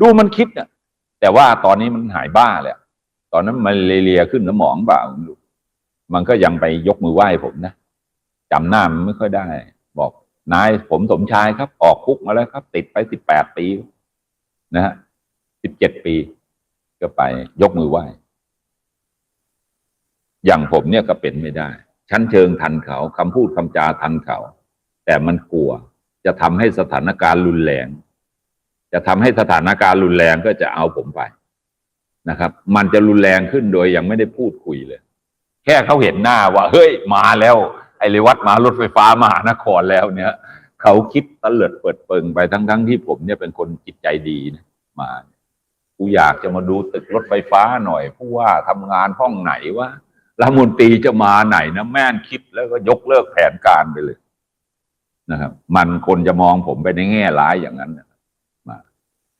ดูมันคิดเนี่ยแต่ว่าตอนนี้มันหายบ้าเลยตอนนั้นมาเลเรียขึ้นสมองเปล่าไม่รู้มันก็ยังไปยกมือไหว้ผมนะจำหน้ามันไม่ค่อยได้ บอกนายผมสมชายครับ ออกคุกมาแล้วครับ ติดไปสิบแปดปี นะฮะสิบเจ็ดปี ก็ไปยกมือไหว้ อย่างผมเนี่ยก็เป็นไม่ได้ ชั้นเชิงทันเขาคำพูดคำจาทันเขา แต่มันกลัว จะทำให้สถานการณ์รุนแรง จะทำให้สถานการณ์รุนแรงก็จะเอาผมไปนะครับ มันจะรุนแรงขึ้นโดยยังไม่ได้พูดคุยเลย แค่เขาเห็นหน้าว่า เฮ้ยมาแล้ว ไอเรวัตมารถไฟฟ้ามหานครแล้วเนี่ยเขาคิดตะเลิดเปิดเปิงไปทั้งทั้งๆที่ผมเนี่ยเป็นคนจิตใจดีนะมากูอยากจะมาดูตึกรถไฟฟ้าหน่อยผู้ว่าทำงานห้องไหนวะรัฐมนตรีจะมาไหนนะแม่นคิดแล้วก็ยกเลิกแผนการไปเลยนะครับ มันคนจะมองผมไปในแง่ร้ายอย่างนั้นน่ะ